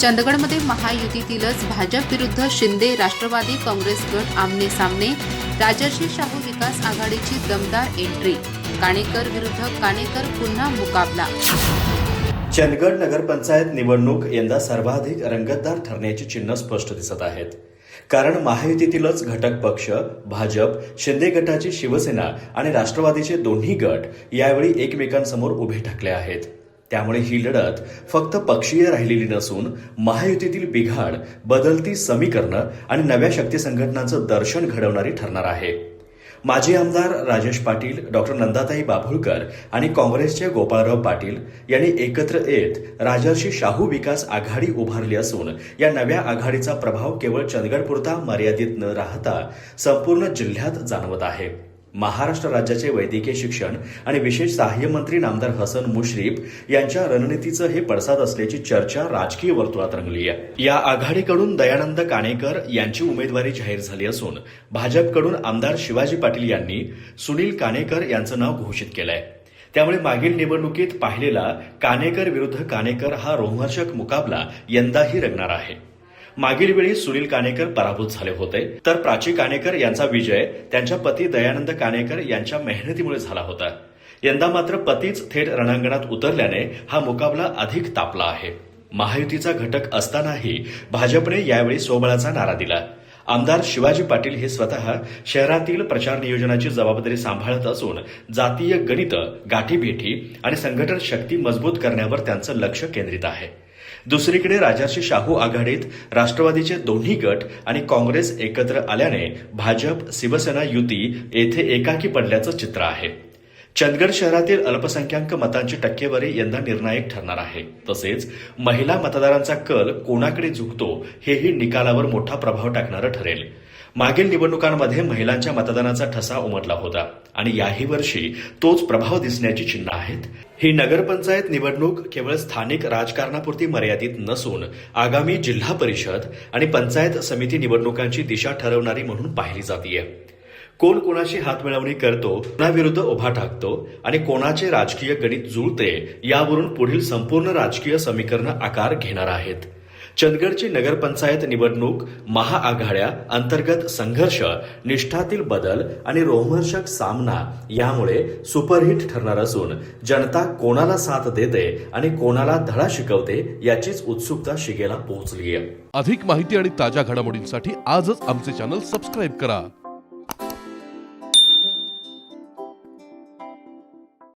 चंदगडमध्ये महायुतीतीलच भाजप विरुद्ध शिंदे राष्ट्रवादी काँग्रेस गट आमने सामने राजर्षी शाहू विकास आघाडीची दमदार एंट्री काणेकर विरुद्ध काणेकर पुन्हा मुकाबला. चंदगड नगरपंचायत निवडणूक यंदा सर्वाधिक रंगतदार ठरण्याची चिन्ह स्पष्ट दिसत आहेत. कारण महायुतीतीलच घटक पक्ष भाजप शिंदे गटाची शिवसेना आणि राष्ट्रवादीचे दोन्ही गट यावेळी एकमेकांसमोर उभे ठाकले आहेत. त्यामुळे ही लढत फक्त पक्षीय राहिलेली नसून महायुतीतील बिघाड बदलती समीकरणं आणि नव्या शक्ती संघटनांचं दर्शन घडवणारी ठरणार आहे. माजी आमदार राजेश पाटील डॉक्टर नंदाताई बाभुळकर आणि काँग्रेसचे गोपाळराव पाटील यांनी एकत्र येत राजर्षी शाहू विकास आघाडी उभारली असून या नव्या आघाडीचा प्रभाव केवळ चंदगडपुरता मर्यादित न राहता संपूर्ण जिल्ह्यात जाणवत आहे. महाराष्ट्र राज्याचे वैद्यकीय शिक्षण आणि विशेष सहाय्य मंत्री नामदार हसन मुश्रीफ यांच्या रणनीतीचं हे पडसाद असल्याची चर्चा राजकीय वर्तुळात रंगली आहे. या आघाडीकडून दयानंद काणेकर यांची उमेदवारी जाहीर झाली असून भाजपकडून आमदार शिवाजी पाटील यांनी सुनील काणेकर यांचं नाव घोषित केलंय. त्यामुळे मागील निवडणुकीत पाहिलेला काणेकर विरुद्ध काणेकर हा रोमहर्षक मुकाबला यंदाही रंगणार आहे. मागील वेळी सुनील काणेकर पराभूत झाले होते. तर प्राची काणेकर यांचा विजय त्यांच्या पती दयानंद काणेकर यांच्या मेहनतीमुळे झाला होता. यंदा मात्र पतीच थेट रणांगणात उतरल्याने हा मुकाबला अधिक तापला आहे. महायुतीचा घटक असतानाही भाजपने यावेळी स्वबळाचा नारा दिला. आमदार शिवाजी पाटील हे स्वतः शहरातील प्रचार नियोजनाची जबाबदारी सांभाळत असून जातीय गणित गाठीभेटी आणि संघटन शक्ती मजबूत करण्यावर त्यांचं लक्ष केंद्रित आहे. दुसरीकडे राजर्षी शाहू आघाडीत राष्ट्रवादीचे दोन्ही गट आणि काँग्रेस एकत्र आल्याने भाजप शिवसेना युती येथे एकाकी पडल्याचं चित्र आहे. चंदगड शहरातील अल्पसंख्याक मतांची टक्केवारी यंदा निर्णायक ठरणार आहे. तसेच महिला मतदारांचा कल कोणाकडे झुकतो हेही निकालावर मोठा प्रभाव टाकणारं ठरेल. मागील निवडणुकांमध्ये महिलांच्या मतदानाचा ठसा उमटला होता आणि याही वर्षी तोच प्रभाव दिसण्याची चिन्ह आहेत. ही नगरपंचायत निवडणूक केवळ स्थानिक राजकारणापुरती मर्यादित नसून आगामी जिल्हा परिषद आणि पंचायत समिती निवडणुकांची दिशा ठरवणारी म्हणून पाहिली जाते कोण कोणाशी हातमिळवणी करतो कोणाविरुद्ध उभा ठाकतो आणि कोणाचे राजकीय गणित जुळते यावरून पुढील संपूर्ण राजकीय समीकरण आकार घेणार आहेत. चंदगडची नगरपंचायत निवडणूक महाआघाड्या अंतर्गत संघर्ष निष्ठातील बदल आणि रोमहर्षक सामना यामुळे सुपरहिट ठरणार असून जनता कोणाला साथ देते आणि कोणाला धडा शिकवते याचीच उत्सुकता शिगेला पोहोचली आहे अधिक माहिती आणि ताज्या घडामोडींसाठी आजच आमचे चॅनल सबस्क्राईब करा.